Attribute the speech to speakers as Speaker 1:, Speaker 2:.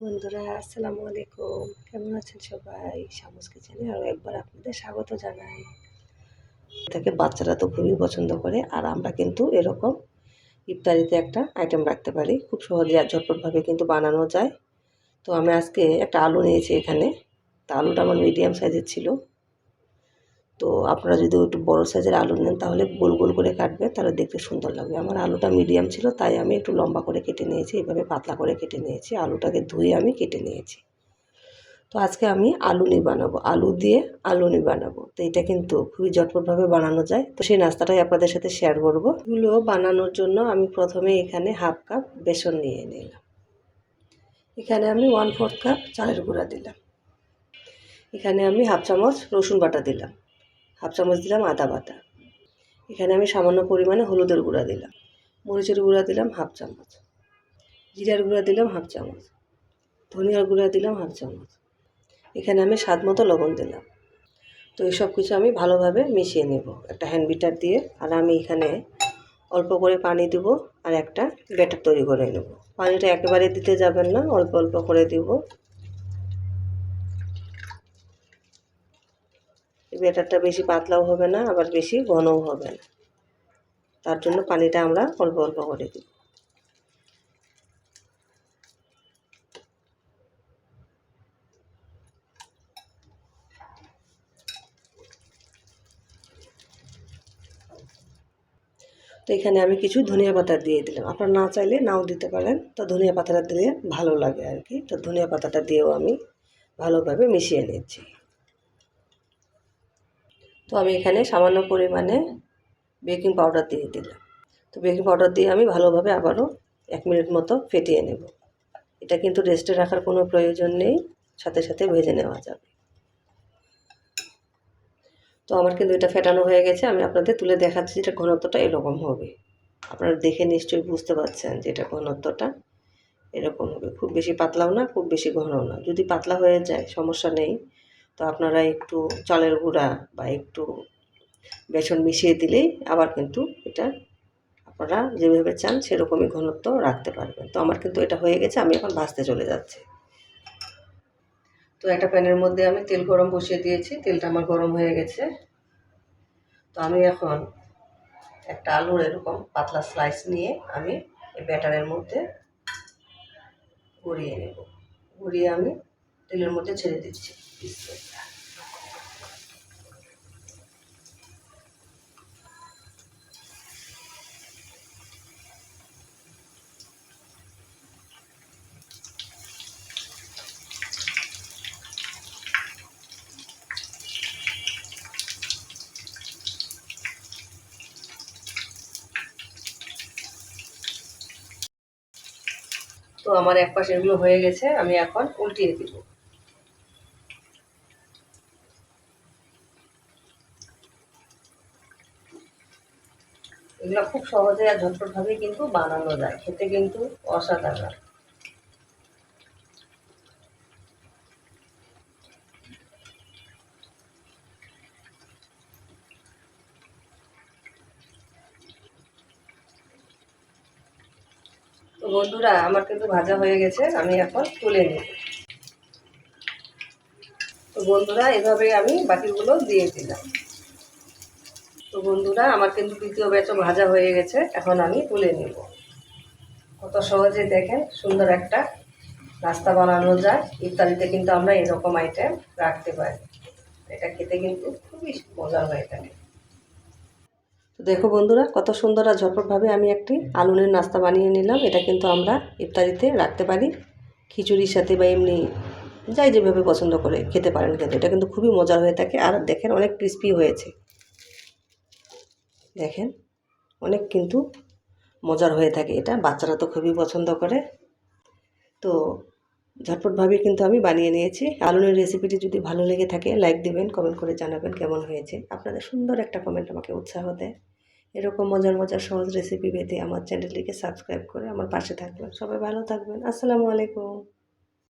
Speaker 1: বন্ধুরা, আসসালামু আলাইকুম। কেমন আছেন সবাই? সামুজ কিচেনে আরও একবার আপনাদের স্বাগত জানাই। এটাকে বাচ্চারা তো খুবই পছন্দ করে, আর আমরা কিন্তু এরকম ইফতারিতে একটা আইটেম রাখতে পারি। খুব সহজে আর ঝটপটভাবে কিন্তু বানানো যায়। তো আমি আজকে একটা আলু নিয়েছি এখানে। তা আলুটা আমার মিডিয়াম সাইজের ছিল। তো আপনারা যদি একটু বড় সাইজের আলু নেন, তাহলে গোল গোল করে কাটবেন তাহলে দেখতে সুন্দর লাগবে। আমার আলুটা মিডিয়াম ছিল, তাই আমি একটু লম্বা করে কেটে নিয়েছি, এভাবে পাতলা করে কেটে নিয়েছি, আলুটাকে ধুয়ে আমি কেটে নিয়েছি। তো আজকে আমি আলুনি বানাবো, আলু দিয়ে আলুনি বানাবো। তো এটা কিন্তু খুবই ঝটপটভাবে বানানো যায়। তো সেই নাস্তাটাই আপনাদের সাথে শেয়ার করব। এগুলো বানানোর জন্য আমি প্রথমে এখানে হাফ কাপ বেসন নিয়ে নিলাম। এখানে আমি ওয়ান ফোর্থ কাপ চালের গুঁড়া দিলাম। এখানে আমি হাফ চামচ রসুন বাটা দিলাম। হাফ চামচ দিলাম আদা বাটা। এখানে আমি সামান্য পরিমাণে হলুদের গুঁড়া দিলাম। মরিচের গুঁড়া দিলাম হাফ চামচ জিরার গুঁড়া দিলাম হাফ চামচ ধনিয়ার গুঁড়া দিলাম হাফ চামচ এখানে আমি স্বাদ মতো লবণ দিলাম। তো এই সব কিছু আমি ভালোভাবে মিশিয়ে নেব একটা হ্যান্ড বিটার দিয়ে। আর আমি এখানে অল্প করে পানি দেবো আর একটা ব্যাটার তৈরি করে নেব। পানিটা একেবারে দিতে যাবেন না, অল্প অল্প করে দিব। ব্যাটারটা বেশি পাতলাও হবে না, আবার বেশি ঘনও হবে না। তার জন্য পানিটা আমরা অল্প অল্প করে দিই। তো এখানে আমি কিছু ধনিয়া পাতা দিয়ে দিলাম। আপনারা না চাইলে নাও দিতে পারেন। তো ধনিয়া পাতাটা দিলে ভালো লাগে আর কি। তো ধনিয়া পাতাটা দিয়েও আমি ভালোভাবে মিশিয়ে নিচ্ছি। তো আমি এখানে সামান্য পরিমাণে বেকিং পাউডার দিয়ে দিলাম। তো বেকিং পাউডার দিয়ে আমি ভালোভাবে আবারও এক মিনিট মতো ফেটিয়ে নেব। এটা কিন্তু রেস্টে রাখার কোনো প্রয়োজন নেই, সাথে সাথে ভেজে নেওয়া যাবে। তো আমার কিন্তু এটা ফেটানো হয়ে গেছে। আমি আপনাদের তুলে দেখাচ্ছি যেটা ঘনত্বটা এরকম হবে। আপনারা দেখে নিশ্চয়ই বুঝতে পারছেন যে এটা ঘনত্বটা এরকম হবে। খুব বেশি পাতলাও না, খুব বেশি ঘনও না। যদি পাতলা হয়ে যায়, সমস্যা নেই। তো আপনারা একটু চালের গুঁড়া বা একটু বেসন মিশিয়ে দিলেই আবার কিন্তু এটা আপনারা যেভাবে চান সেরকমই ঘনত্ব রাখতে পারবেন। তো আমার কিন্তু এটা হয়ে গেছে, আমি এখন ভাজতে চলে যাচ্ছি। তো একটা প্যানের মধ্যে আমি তেল গরম বসিয়ে দিয়েছি, তেলটা আমার গরম হয়ে গেছে। তো আমি এখন একটা আলুর এরকম পাতলা স্লাইস নিয়ে আমি এই ব্যাটারের মধ্যে গড়িয়ে নেব। গড়িয়ে আমি তেলের মধ্যে ছেড়ে দিচ্ছি। তো আমার এক পাশে এগুলো হয়ে গেছে আমি এখন উল্টিয়ে দিব। এগুলো খুব সহজে আর ঝটপটভাবেই কিন্তু বানানো যায়। খেতে কিন্তু অসাধারণ। তো বন্ধুরা, আমার কিন্তু ভাজা হয়ে গেছে, আমি এখন তুলে নিই তো বন্ধুরা, এভাবে আমি বাকিগুলো দিয়ে দিলাম। তো বন্ধুরা, আমার কিন্তু দ্বিতীয় ব্যাচও ভাজা হয়ে গেছে। এখন আমি তুলে নেব। কত সহজে দেখেন, সুন্দর একটা নাস্তা বানানো যায়। ইত্যাদিতে কিন্তু আমরা এরকম আইটেম রাখতে পারি। এটা খেতে কিন্তু খুবই মজার হয়ে থাকে তো দেখো বন্ধুরা, কত সুন্দর আর ঝটপটভাবে আমি একটি আলুনের নাস্তা বানিয়ে নিলাম। এটা কিন্তু আমরা ইফতারিতে রাখতে পারি। খিচুড়ির সাথে বা এমনি যাই যেভাবে পছন্দ করে খেতে পারেন কিন্তু। এটা কিন্তু খুবই মজার হয়ে থাকে আর দেখেন, অনেক ক্রিস্পি হয়েছে। দেখেন, অনেক কিন্তু মজার হয়ে থাকে। এটা বাচ্চারা তো খুবই পছন্দ করে। তো ঝটপটভাবে কিন্তু আমি বানিয়ে নিয়েছি। আলুনের রেসিপিটি যদি ভালো লেগে থাকে, লাইক দিবেন, কমেন্ট করে জানাবেন কেমন হয়েছে। আপনাদের সুন্দর একটা কমেন্ট আমাকে উৎসাহ দেয়। এরকম মজার মজার সহজ রেসিপি পেতে আমার চ্যানেলটিকে সাবস্ক্রাইব করে আমার পাশে থাকবেন। সবাই ভালো থাকবেন। আসসালামু আলাইকুম।